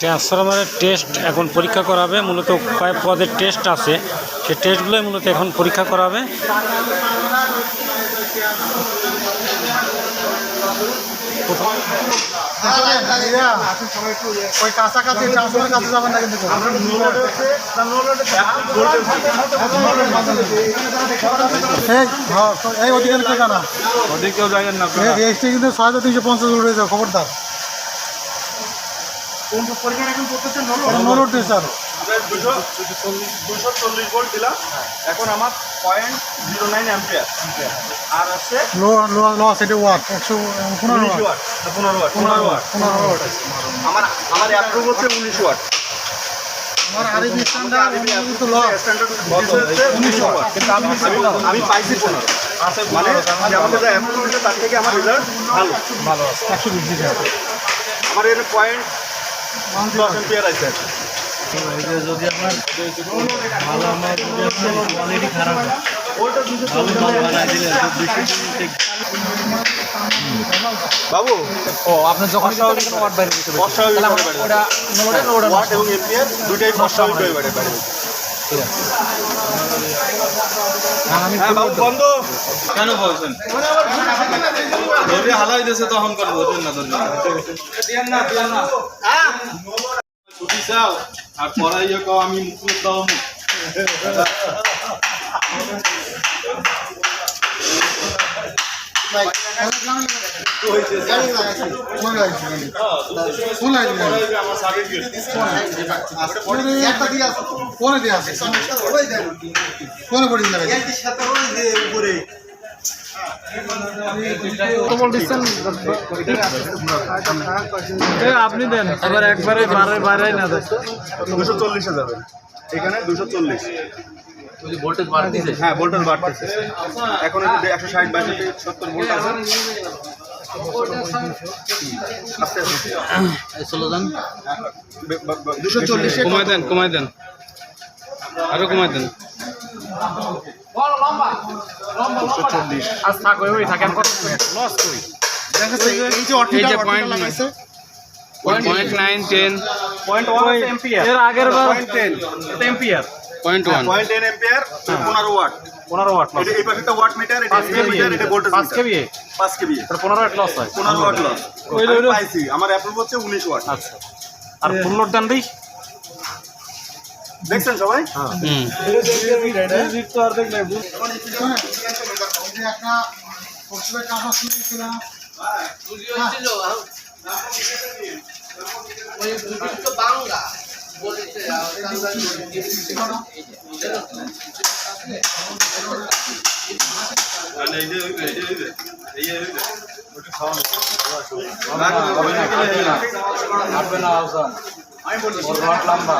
ট্রান্সফরমারের টেস্ট এখন পরীক্ষা করাবে মূলত কয়েক পদের টেস্ট আছে। সেই টেস্টগুলোই মূলত এখন পরীক্ষা করাবে। ওই কাছাকাছি ট্রান্সফারের কাছে যাবেন না কিন্তু এই অধিকার কে জানা ওদিক কেউ যাবেন না রেজিস্ট্রি কিন্তু ছয় হাজার তিনশো পঞ্চাশ স্যার দুশো দুশো চল্লিশ ভোল্ট দিলাম। এখন আমার পয়েন্ট জিরো নাইন অ্যাম্পিয়ার আর আছে ওয়াট একশো পনেরো ওয়াট ওয়াট পনেরো ওয়াট পনেরো ওয়াট পনেরো ওয়াট আমার আমার অ্যাপ্রুভ হচ্ছে উনিশ ওয়াট আমার আরিফ স্ট্যান্ডার্ড কিন্তু ল উনিশ ওয়াট কিন্তু আমি পাইছি পনেরো। মানে আমাকে যা অ্যাপ্রুভ তার থেকে আমার রেজাল্ট ভালো। ভালো আছে একশো বিশ আমার এর পয়েন্ট যদি আপনার ভালো আমার যদি আপনার কোয়ালিটি খারাপ ভালো মাল বানাই দিলে তো বেশি বাবু ও আপনার যখন বাইরে অস্বাভাবিক ওটা ওটা এবং দুটাই অস্বাভাবিক বন্ধ কেন বলছেন? হালাই দিয়েছে তখন না ছুটি আর পড়াইয়া কও আমি মুখ দাও পরে আপনি দেন আবার একবারে বারে বারে না দেন। দুশো চল্লিশে যাবে এখানে দুশো চল্লিশ। ভোল্টেজ হ্যাঁ ভোল্টেজ বাড়তেছে। এখন একশো ষাট বাষট্টি সত্তর ভোল্ট আছে। দুশো চল্লিশে কমাই দেন কমাই দেন। আরও কমাই দেন। দুশো চল্লিশ। আজ থাক ওই ওই থাকেন কত? লস কই এই যে এই যে point point nine ten point one ampere এর আগের বার point ten ampere point one point ten ampere পনেরো ওয়াট পনেরো ওয়াট এটা এই পাশেটা ওয়াট মিটার এটা মিটার এটা ভোল্টেজ পাঁচ কেবি পাঁচ কেবি পনেরো ওয়াট লস হয়। পনেরো ওয়াট লস ওই ওই পাইছি। আমার অ্যাপ্রুভ হচ্ছে উনিশ ওয়াট আচ্ছা। আর ফুল লোড দেন দিই। দেখছেন সবাই? হুম। একটা পশুদের কাপড় শুনেছিলাম আসবে না আওসান ওর রড লম্বা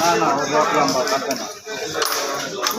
না না লম্বা কাটবে না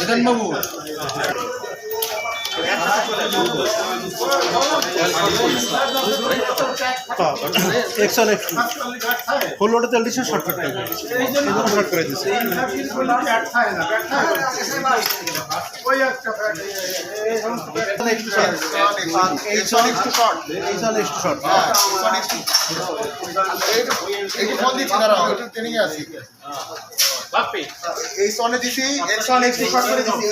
বিধান বাবু একশো একশো ফুল লোডে তেল দিচ্ছে শর্টকাট শর্ট করে দিচ্ছে এই সনে দিছি সনে করে দিছি।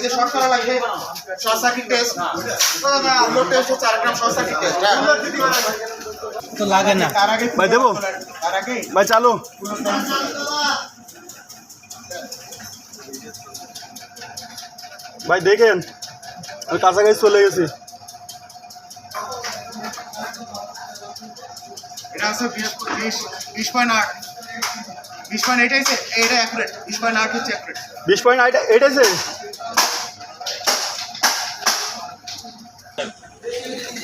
লাগবে শর্ট সার্কিট টেস্ট না না লো টেস্ট হচ্ছে আরেকটা শর্ট সার্কিট টেস্ট তো লাগে না। তার আগে ভাই দেবো? তার ভাই চালু। ভাই দেখেন আমি কাছাকাছি চলে গেছি। এটা আছে বিশ বিশ পয়েন্ট আট। বিশ পয়েন্ট এইট আছে এটা আট হচ্ছে অ্যাকুরেট বিশ পয়েন্ট আট এইট আছে?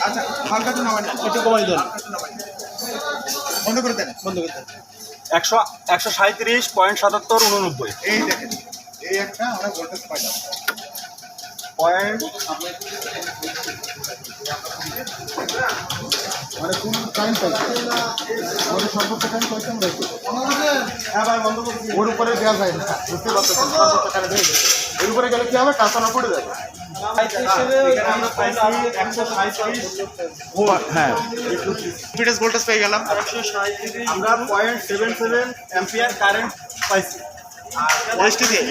আচ্ছা হালকা বন্ধ করে একশো একশো সাঁত্রিশ পয়েন্ট সাতাত্তর উননব্বই। এই পয়েন্ট মানে কোন পাইছে? ওর সর্বোচ্চ কারেন্ট পাইছে আমরা হ্যাঁ ভাই বন্ধ করে ওর উপরে দেওয়া যায় না বুঝতে পারছেন? সর্বোচ্চ হয়ে গেছে। উপরে গেলে কি হবে? টাকাটা পড়ে যাবে। হ্যাঁ ভোল্টেজ পেয়ে গেলাম। আমরা point seven seven ampere current পাইছি। এসটি দিয়ে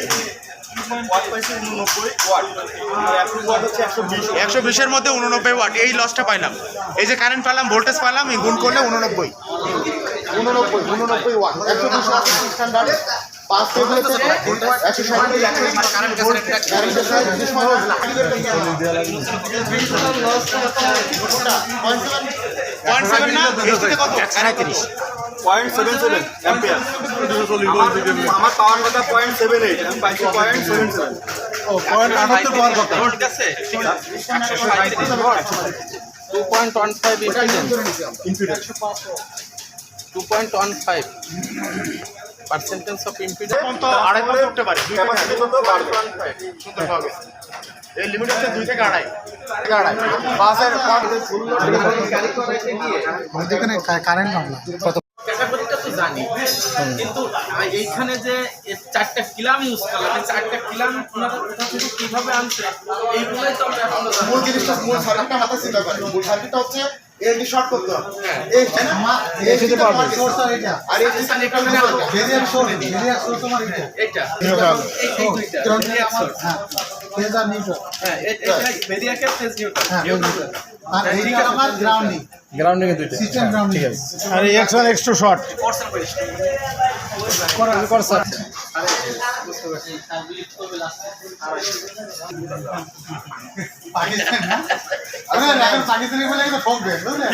একশো বিশের মধ্যে উননব্বই ওয়াট এই লসটা পাইলাম এই যে কারেন্ট পেলাম ভোল্টেজ পেলাম এই গুণ করলে উননব্বই উননব্বই উননব্বই ওয়াট একশো পয়েন্ট সেভেন না কত সাঁত্রিশ পয়েন্ট সেভেন সেভেন অ্যাম্পিয়ার আমার পাওয়ার কথা পয়েন্ট সেভেন এইট আমি পাইছি পয়েন্ট সেভেন সেভেন। পয়েন্ট আটাত্তর পাওয়ার কথা। Two point one five impedance two point one five percentage of impedance আড়াই উঠতে পারে ক্যাপাসিটি কত বারো সুন্দরভাবে এই লিমিট হচ্ছে দুই থেকে আড়াই। আড়াই। বাসের যেখানে কারেন্ট কত জানি কিন্তু এইখানে যে চারটা কিলাম ইউজ করলাম চারটা কিলাম ওনারা কোথা থেকে কীভাবে আনছে এইগুলোই তো আমরা মূল জিনিসটা মূল সার্কিটটা মাথায় চিন্তা করে মূল সার্কিটটা হচ্ছে এলডি শর্ট করতে হবে। এই তাই না এই সেটা পারবে। আর এই যে কানেক্টর ভেরিয়ার শর্ট ভেরিয়ার শর্ট তোমার এটা। এই দুইটা। ফেজার নিউট্রাল হ্যাঁ এ- এটা ফেজ নিউট্রাল আর এইটা আমার গ্রাউন্ডিং গ্রাউন্ডিং এ দুইটা। সিস্টেম গ্রাউন্ডিং আর এই X one X two short Pakistan না আরে পাকিস্তানি বলে কিন্তু ঠকবে বুঝলে?